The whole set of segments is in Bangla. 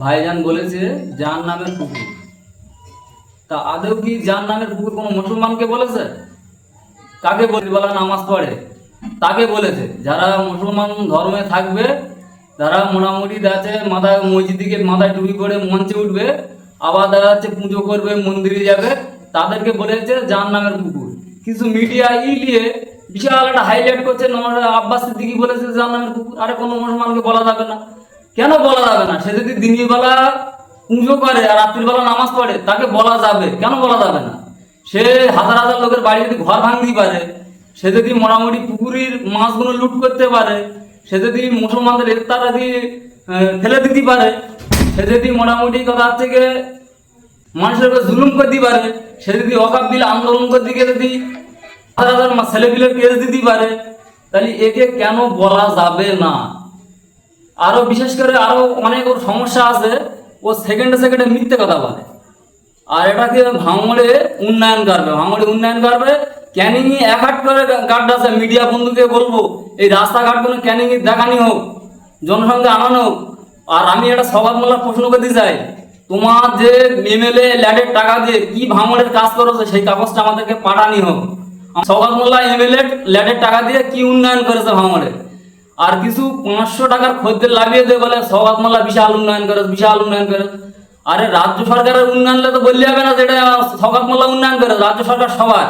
ভাইজান বলেছে, যার নামের পুকুর তা আদৌ কি যার নামের পুকুর কোনো মুসলমানকে বলেছে? কাকে বলা? নামাজ পড়ে। তাকে বলেছে, যারা মুসলমান ধর্মে থাকবে, যারা মোটামুটি আছে, মাথায় মসজিদিকে মাথায় টুপি করে মঞ্চে উঠবে, আবার দেখা যাচ্ছে পুজো করবে, মন্দিরে যাবে, তাদেরকে বলেছে যার নামের পুকুর কিছু মিডিয়া ই নিয়ে বিশাল একটা হাইলাইট করছে আব্বাস সিদ্দিকি বলেছে যার নামের পুকুর আরে কোনো মুসলমানকে বলা যাবে না। কেন বলা যাবে না? সে যদি দিনের বেলা পুজো করে আর রাত্রিবেলা নামাজ পড়ে, তাকে বলা যাবে। কেন বলা যাবে না? সে হাজার হাজার লোকের বাড়ি যদি ঘর ভাঙতে পারে, সে যদি মোটামুটি পুকুরির মাছগুলো লুট করতে পারে, সে যদি মুসলমানদের ইফতার আদি ফেলে দিতে পারে, সে যদি মোটামুটি কথা গিয়ে মানুষের উপর জুলুম করতে পারে, সে যদি অকাপ বিল আন্দোলন করতে গিয়ে যদি হাজার হাজার ছেলে পিলে কেস দিতে পারে, তাহলে একে কেন বলা যাবে না? আরও বিশেষ করে আরও অনেক ওর সমস্যা আছে, ও সেকেন্ডে সেকেন্ডে মিথ্যে কথা বলে। আর এটাকে ভাঙড়ে উন্নয়ন করবে ভাঙড়ে উন্নয়ন করবে। ক্যানিং এক হাট করে গার্ড আছে মিডিয়া বন্ধুকে বলব, এই রাস্তাঘাট কোনো ক্যানিং দেখানি হোক, জনসংখ্যা আনানো হোক। আর আমি একটা সবাদ মোল্লার প্রশ্ন করতে চাই, তোমার যে এমএলএ ল্যাডের টাকা দিয়ে কি ভাঙড়ের কাজ করেছে, সেই কাগজটা আমাদেরকে পাঠানি হোক। সবাদ মোল্লা এমএলএ ল্যাডের টাকা দিয়ে কি উন্নয়ন করেছে ভাঙড়ে আর কিছু পাঁচশো টাকার খদ্দের লাগিয়ে দেয় বলে সৌগাত মোল্লা বিশাল উন্নয়ন করে, বিশাল উন্নয়ন করে। আরে রাজ্য সরকারের উন্নয়ন হলে তো বললে হবে না যেটা সৌগাত মোল্লা উন্নয়ন করে। রাজ্য সরকার সবার।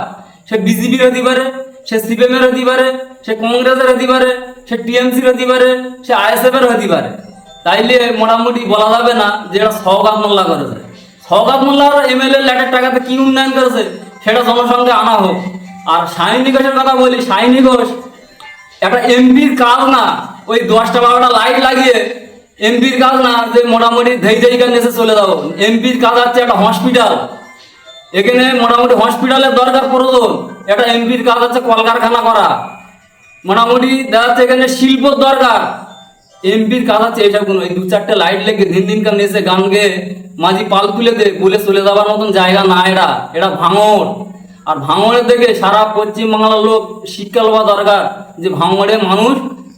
সে বিজেপির হতে পারে, সে সিপিএম এর হতে পারে, সে কংগ্রেসের হতে পারে, সে টিএমসির হতে পারে, সে আইএসএফ এর হতে পারে। তাইলে মোটামুটি বলা যাবে না যে এটা সৌগাত মোল্লা করেছে। সৌগাত মোল্লার এমএলএ ল্যাটের টাকাতে কি উন্নয়ন করেছে, সেটা জনসংখ্যা আনা হোক। আর সায়নী ঘোষের কথা বলি সায়নী ঘোষ একটা এমপির কাজ না, ওই দশটা বারোটা লাইট লাগিয়ে এমপির কাজ না, যে মোটামুটি ধেই ধেই গান এসে চলে যাব। এমপির কাজ হচ্ছে একটা হসপিটাল এখানে মোটামুটি হসপিটালের দরকার প্রয়োজন একটা এমপির কাজ হচ্ছে কলকারখানা করা। মোটামুটি দেখা যাচ্ছে এখানে শিল্পর দরকার। এমপির কাজ আছে এটা কোনো দু চারটে লাইট লেগে দিন দিন কাম এসে গান গেয়ে মাঝি পাল তুলে দে, বলে চলে যাবার মতন জায়গা না এটা। এটা ভাঙড়। আর ভাঙড়ে দেখে সারা পশ্চিম বাংলার লোক শিক্ষা লওয়া দরকার যে ভাঙড়ে মানুষ,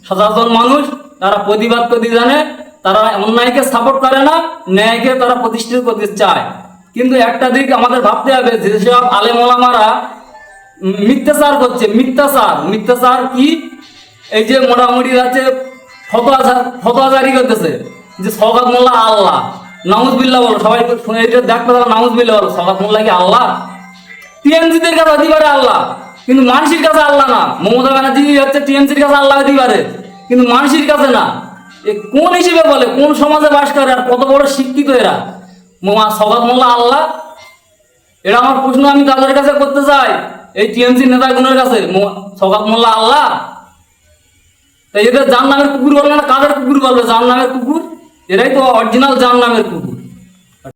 সচেতন মানুষ, তারা প্রতিবাদ করতে জানে, তারা অন্যায়কে সাপোর্ট করে না, ন্যায়কে তারা প্রতিষ্ঠিত করতে চায়। কিন্তু একটা দিক আমাদের ভাবতে হবে যেসব আলেমলামারা মিথ্যাচার করছে, মিথ্যাচার। মিথ্যাচার কি? এই যে মোটামুটি আছে ফতোয়া জারি করতেছে, যে সগাত মোল্লা আল্লাহ। নামুজ বিল্লাহ বলো, সবাই এটা দেখতে তারা নাউজ বিল্লাহ বলো সগাত মোল্লা কি আল্লাহ? টিএমসিদের কাছে পারে আল্লাহ, কিন্তু মানুষের কাছে আল্লাহ না। মমতা ব্যানার্জি হচ্ছে টিএমসির কাছে আল্লাহ পারে, কিন্তু মানুষের কাছে না। এ কোন হিসেবে বলে, কোন সমাজে বাস করে আর কত বড় শিক্ষিত এরা? মোমা সগাত মোল্লা আল্লাহ এটা আমার প্রশ্ন আমি তাদের কাছে করতে চাই। এই টিএমসি নেতাগুলোর কাছে সগাত মোল্লা আল্লাহ। তাই এদের জান নামের কুকুর বলবে না, কাদের কুকুর বলবে? জান নামের কুকুর? এরাই তো অরিজিনাল জান নামের কুকুর।